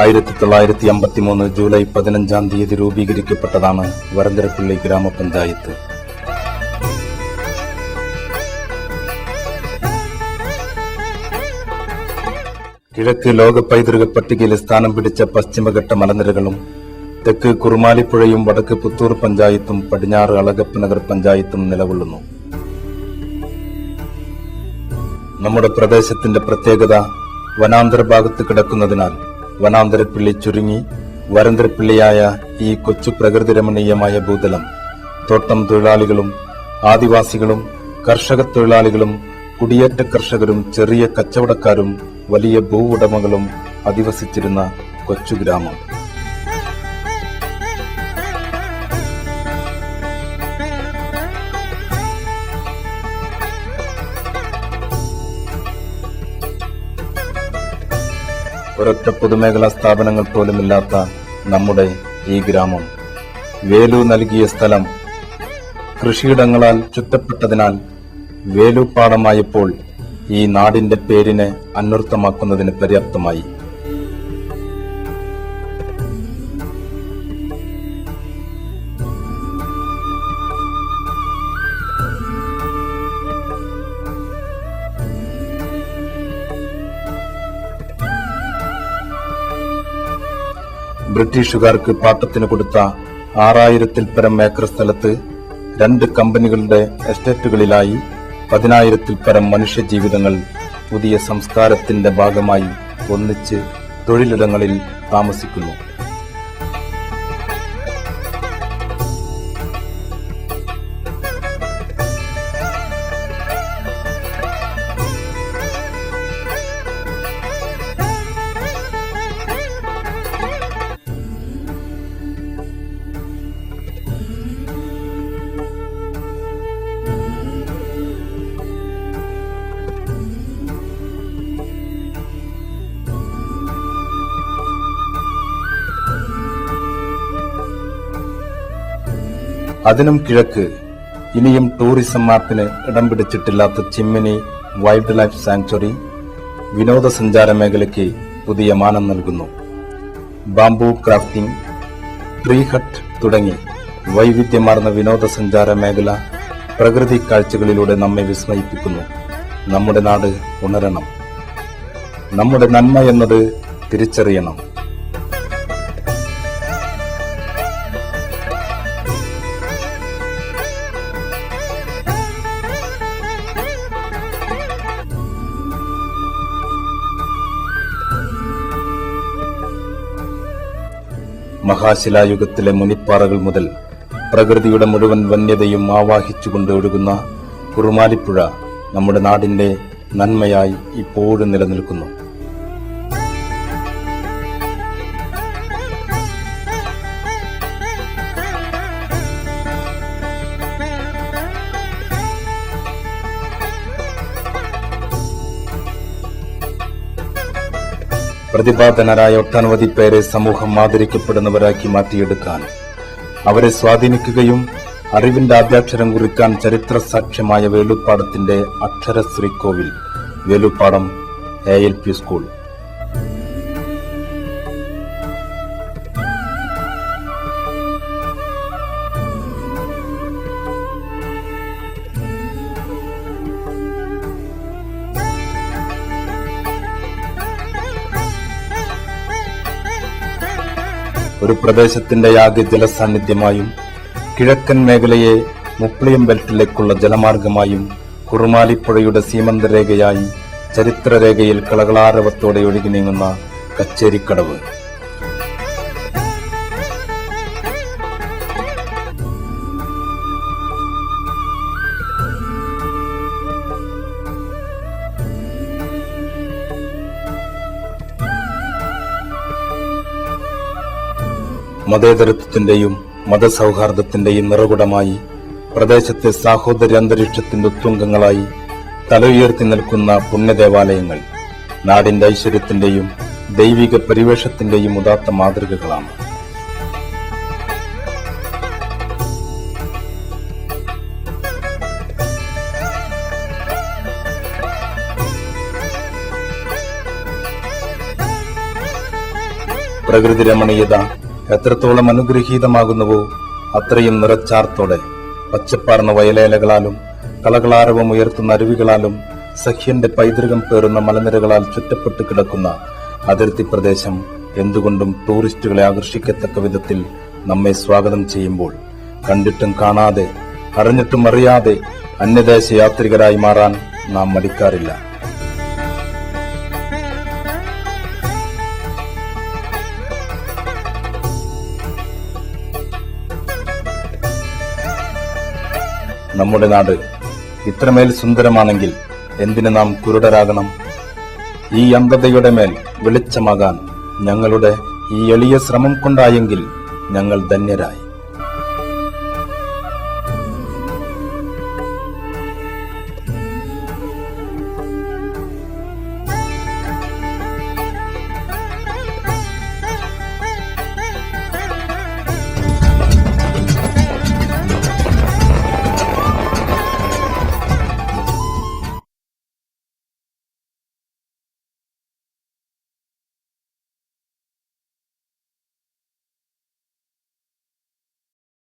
ആയിരത്തി തൊള്ളായിരത്തി അമ്പത്തി മൂന്ന് ജൂലൈ പതിനഞ്ചാം തീയതി രൂപീകരിക്കപ്പെട്ടതാണ് വരന്തരപ്പള്ളി ഗ്രാമപഞ്ചായത്ത്. കിഴക്ക് ലോക പൈതൃക പട്ടികയിൽ സ്ഥാനം പിടിച്ച പശ്ചിമഘട്ട മലനിരകളും തെക്ക് കുറുമാലിപ്പുഴയും വടക്ക് പുത്തൂർ പഞ്ചായത്തും പടിഞ്ഞാറ് അളഗപ്പ് നഗർ പഞ്ചായത്തും നിലകൊള്ളുന്നു. നമ്മുടെ പ്രദേശത്തിന്റെ പ്രത്യേകത വനാന്തര ഭാഗത്ത് കിടക്കുന്നതിനാൽ വനാന്തരപ്പിള്ളി ചുരുങ്ങി വരന്തരപ്പിള്ളിയായ ഈ കൊച്ചു പ്രകൃതി രമണീയമായ ഭൂതലം. തോട്ടം തൊഴിലാളികളും ആദിവാസികളും കർഷക തൊഴിലാളികളും കുടിയേറ്റ കർഷകരും ചെറിയ കച്ചവടക്കാരും വലിയ ഭൂവുടമകളും അധിവസിച്ചിരുന്ന കൊച്ചു ഗ്രാമം. ഒരൊറ്റ പൊതുമേഖലാ സ്ഥാപനങ്ങൾ പോലുമില്ലാത്ത നമ്മുടെ ഈ ഗ്രാമം. വേലു നൽകിയ സ്ഥലം കൃഷിയിടങ്ങളാൽ ചുറ്റപ്പെട്ടതിനാൽ വേലുപ്പാടമായപ്പോൾ ഈ നാടിന്റെ പേരിനെ അന്വർത്ഥമാക്കുന്നതിന് പര്യാപ്തമായി. ബ്രിട്ടീഷുകാർക്ക് പാട്ടത്തിന് കൊടുത്ത ആറായിരത്തിൽ പരം ഏക്കർ സ്ഥലത്ത് രണ്ട് കമ്പനികളുടെ എസ്റ്റേറ്റുകളിലായി പതിനായിരത്തിൽ പരം മനുഷ്യജീവിതങ്ങൾ പുതിയ സംസ്കാരത്തിന്റെ ഭാഗമായി ഒന്നിച്ച് തൊഴിലിടങ്ങളിൽ താമസിക്കുന്നു. അതിനും കിഴക്ക് ഇനിയും ടൂറിസം മാപ്പിന് ഇടം പിടിച്ചിട്ടില്ലാത്ത ചിമ്മിനി വൈൽഡ് ലൈഫ് സാങ്ച്വറി വിനോദസഞ്ചാര മേഖലയ്ക്ക് പുതിയ മാനം നൽകുന്നു. ബാംബു ക്രാഫ്റ്റിംഗ് ട്രീ ഹട്ട് തുടങ്ങി വൈവിധ്യമാർന്ന വിനോദസഞ്ചാര മേഖല പ്രകൃതി കാഴ്ചകളിലൂടെ നമ്മെ വിസ്മയിപ്പിക്കുന്നു. നമ്മുടെ നാട് ഉണരണം. നമ്മുടെ നന്മ എന്നത് തിരിച്ചറിയണം. മഹാശിലായുഗത്തിലെ മുനിപ്പാറകൾ മുതൽ പ്രകൃതിയുടെ മുഴുവൻ വന്യതയും ആവാഹിച്ചുകൊണ്ട് ഒഴുകുന്ന കുറുമാലിപ്പുഴ നമ്മുടെ നാടിന്റെ നന്മയായി ഇപ്പോഴും നിലനിൽക്കുന്നു. പ്രതിഭാധനരായ ഒട്ടനവധി പേരെ സമൂഹം ആദരിക്കപ്പെടുന്നവരാക്കി മാറ്റിയെടുക്കാൻ. അവരെ സ്വാധീനിക്കുകയും അറിവിന്റെ ആദ്യാക്ഷരം കുറിക്കാൻ ചരിത്ര സാക്ഷ്യമായ വേലുപ്പാടത്തിന്റെ അക്ഷരശ്രീ കോവിൽ Veluppadam A L P school ഒരു പ്രദേശത്തിന്റെ ആകെ ജലസാന്നിധ്യമായും കിഴക്കൻ മേഖലയെ മുപ്ലിയം ബെൽറ്റിലേക്കുള്ള ജലമാർഗമായും കുറുമാലിപ്പുഴയുടെ സീമന്തരേഖയായി ചരിത്രരേഖയിൽ കളകളാരവത്തോടെ ഒഴുകി നീങ്ങുന്ന കച്ചേരിക്കടവ്. മതേതരത്വത്തിന്റെയും മതസൗഹാർദ്ദത്തിന്റെയും നിറകുടമായി പ്രദേശത്തെ സാഹോദര്യ അന്തരീക്ഷത്തിന്റെ ഉത്തുംഗങ്ങളായി തലയുയർത്തി നിൽക്കുന്ന പുണ്യദേവാലയങ്ങൾ നാടിന്റെ ഐശ്വര്യത്തിന്റെയും ദൈവിക പരിവേഷത്തിന്റെയും ഉദാത്ത മാതൃകകളാണ്. പ്രകൃതി രമണീയത എത്രത്തോളം അനുഗ്രഹീതമാകുന്നുവോ അത്രയും നിറച്ചാർത്തോടെ പച്ചപ്പാർന്ന വയലേലകളാലും കളകളാരവം ഉയർത്തുന്ന അരുവികളാലും സഖ്യന്റെ പൈതൃകം പേറുന്ന മലനിരകളാൽ ചുറ്റപ്പെട്ട് കിടക്കുന്ന അതിർത്തി പ്രദേശം എന്തുകൊണ്ടും ടൂറിസ്റ്റുകളെ ആകർഷിക്കത്തക്ക വിധത്തിൽ നമ്മെ സ്വാഗതം ചെയ്യുമ്പോൾ കണ്ടിട്ടും കാണാതെ അറിഞ്ഞിട്ടും അറിയാതെ അന്യദേശ യാത്രികരായി മാറാൻ നാം മടിക്കാറില്ല. നമ്മുടെ നാട് ഇത്രമേൽ സുന്ദരമാണെങ്കിൽ എന്തിനു നാം കുരുടരാകണം? ഈ അന്ധതയുടെ മേൽ വെളിച്ചമാകാൻ ഞങ്ങളുടെ ഈ എളിയ ശ്രമം കൊണ്ടായെങ്കിൽ ഞങ്ങൾ ധന്യരായി.